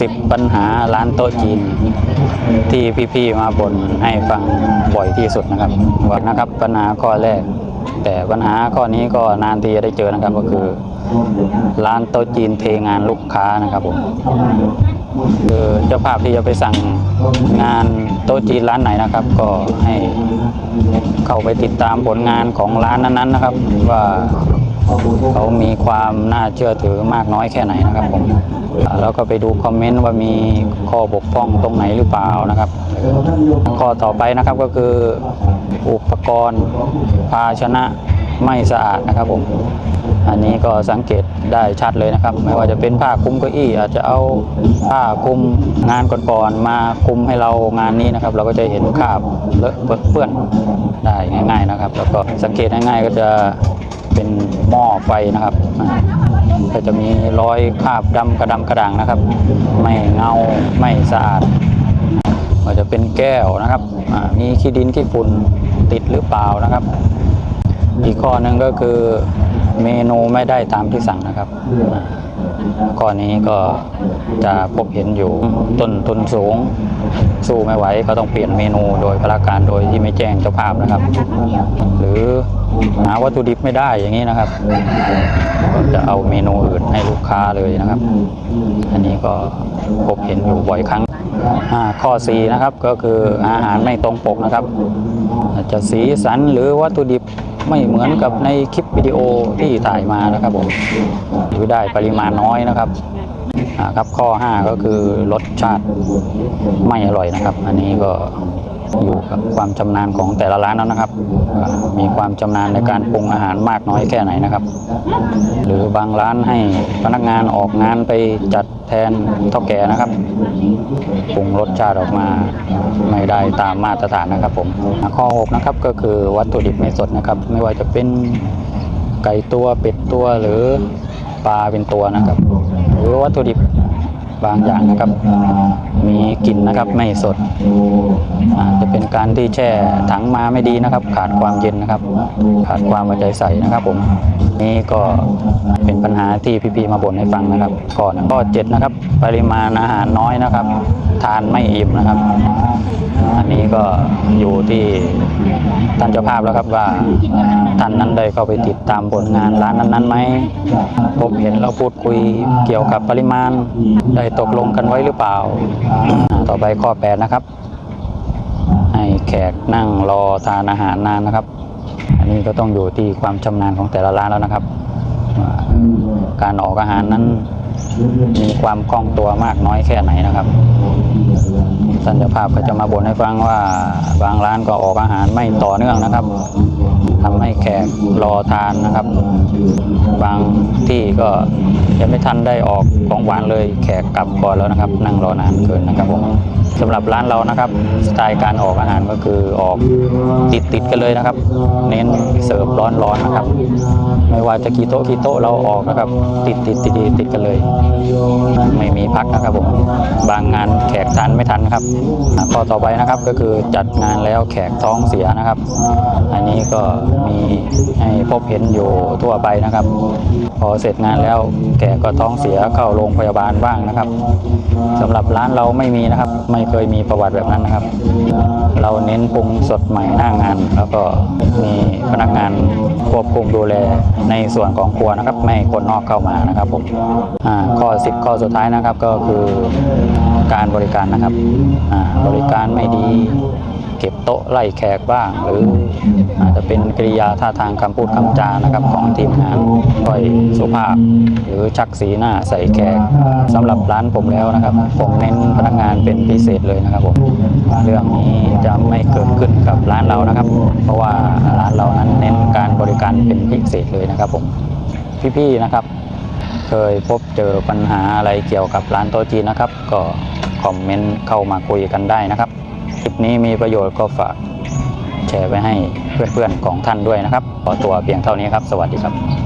สิบปัญหาร้านโต๊ะจีน ที่พี่ๆมาบ่นให้ฟังบ่อยที่สุดนะครับว่านะครับปัญหาข้อแรก แต่ปัญหาข้อนี้ก็นานทีจะได้เจอนะครับก็คือ ร้านโต๊ะจีนเทงานลูกค้านะครับผมคือเจ้าภาพที่จะไปสั่งงานโต๊ะจีนร้านไหนนะครับ ก็ให้เข้าไปติดตามผลงานของร้านนั้นๆนะครับ ว่า เขามีความน่าเชื่อถือมากน้อยแค่ไหนนะครับผมอ่าแล้วก็ไปดูคอมเมนต์ว่ามีข้อบกพร่องตรงไหนหรือเปล่านะครับ ข้อต่อไปนะครับก็คืออุปกรณ์ภาชนะไม่สะอาดนะครับผมอันนี้ก็สังเกตได้ชัดเลยนะครับ ไม่ว่าจะเป็นผ้าคลุมเก้าอี้อาจจะเอาผ้าคลุมงานก่อนๆมาคลุมให้เรางานนี้นะครับ เราก็จะเห็นคราบเลอะเปื้อนได้ง่าย ๆนะครับ แล้วก็สังเกตง่ายๆก็จะ เป็นหม้อไฟนะครับอาก็จะมีรอยคราบดำกระดำกระด่างนะครับ ไม่เงาไม่สะอาดก็จะเป็นแก้วนะครับมีขี้ดินขี้ฝุ่นติดหรือเปล่านะครับ อีกข้อหนึ่งก็คือ เมนูไม่ได้ตามที่สั่งนะครับอ่าข้อนี้ก็จะพบเห็นอยู่ต้นทุนสูง สู้ไม่ไหวก็ต้องเปลี่ยนเมนูโดยพละการโดยที่ไม่แจ้งเจ้าภาพนะครับ หรือหาวัตถุดิบไม่ได้อย่างนี้นะครับก็จะเอาเมนูอื่นให้ลูกค้าเลยนะครับ อันนี้ก็พบเห็นอยู่บ่อยครั้งข้อ4นะครับก็คืออาหารไม่ตรงปกนะครับอาจจะสีสันหรือวัตถุดิบ ไม่เหมือนกับในคลิปวิดีโอที่ถ่ายมานะครับผมหรือได้ปริมาณน้อยนะครับครับข้อ 5 ก็คือรสชาติไม่อร่อยนะครับ อันนี้ก็ อยู่กับความชำนาญของแต่ละร้านแล้วนะครับ มีความชำนาญในการปรุงอาหารมากน้อยแค่ไหนนะครับ หรือบางร้านให้พนักงานออกงานไปจัดแทนเท่าแก่นะครับปรุงรสชาติออกมาไม่ได้ตามมาตรฐานนะครับผมข้อ6นะครับก็คือวัตถุดิบไม่สดนะครับ ไม่ว่าจะเป็นไก่ตัวเป็ดตัวหรือปลาเป็นตัวนะครับ หรือวัตถุดิบ บางอย่างนะครับ มีกลิ่นนะครับไม่สดจจะเป็นการที่แช่ถังมาไม่ดีนะครับ ขาดความเย็นนะครับ ขาดความเอาใจใส่นะครับผมนี่ก็ เป็นปัญหาที่พี่ๆมาบ่นให้ฟังนะครับก่อนข้อ7นะครับ ปริมาณอาหารน้อยนะครับ ทานไม่อิ่มนะครับ อันนี้ก็อยู่ที่ท่านเจ้าภาพแล้วครับว่าท่านนั้นได้เข้าไปติดตามผลงานร้านนั้นๆไหมพบเห็นเราพูดคุยเกี่ยวกับปริมาณได้ตกลงกันไว้หรือเปล่า ต่อไปข้อ8นะครับ ให้แขกนั่งรอทานอาหารนานนะครับ อันนี้ก็ต้องอยู่ที่ความชำนาญของแต่ละร้านแล้วนะครับ การออกอาหารนั้นมีความคล่องตัวมากน้อยแค่ไหนนะครับท่านเจ้าภาพก็จะมาบ่นให้ฟังว่าบางร้านก็ออกอาหารไม่ต่อเนื่องนะครับทำให้แขกรอทานนะครับ บางที่ก็ยังไม่ทันได้ออกของหวานเลยแขกกลับก่อนแล้วนะครับ นั่งรอนานเกินนะครับผม สำหรับร้านเรานะครับสไตล์การออกอาหารก็คือออกติดติดกันเลยนะครับ เน้นเสิร์ฟร้อนๆนะครับ ไม่ว่าจะกี่โต๊ะกี่โต๊ะเราออกนะครับ ติดติดติดติดติดกันเลย ไม่มีพักนะครับผมบางงานแขก ทานไม่ทันครับข้อต่อไปนะครับก็คือจัดงานแล้วแขกท้องเสียนะครับ อันนี้ก็มีให้พบเห็นอยู่ทั่วไปนะครับ พอเสร็จงานแล้วแขกก็ท้องเสียเข้าโรงพยาบาลบ้างนะครับสำหรับร้านเราไม่มีนะครับ ไม่เคยมีประวัติแบบนั้นนะครับ เราเน้นปรุงสดใหม่หน้างาน แล้วก็มีพนักงานควบคุมดูแลในส่วนของครัวนะครับ ไม่คนนอกเข้ามานะครับผมข้อ 10 ข้อสุดท้ายนะครับก็คือการบริการนะครับบริการไม่ดีเก็บโต๊ะไล่แขกบ้าง หรืออาจจะเป็นกริยาท่าทางคำพูดคำจานะครับของทีมงานค่อยสุภาพ หรือชักสีหน้าใส่แขกสำหรับร้านผมแล้วนะครับ ผมเน้นพนักงานเป็นพิเศษเลยนะครับผมเรื่องนี้จะไม่เกิดขึ้นกับร้านเรานะครับ เพราะว่าร้านเรานั้นเน้นการบริการเป็นพิเศษเลยนะครับผมพี่ๆนะครับ เคยพบเจอปัญหาอะไรเกี่ยวกับร้านโต๊ะจีนนะครับ ก็ คอมเมนต์เข้ามาคุยกันได้นะครับ คลิปนี้มีประโยชน์ก็ฝากแชร์ไปให้เพื่อนๆของท่านด้วยนะครับ ขอตัวเพียงเท่านี้ครับ สวัสดีครับ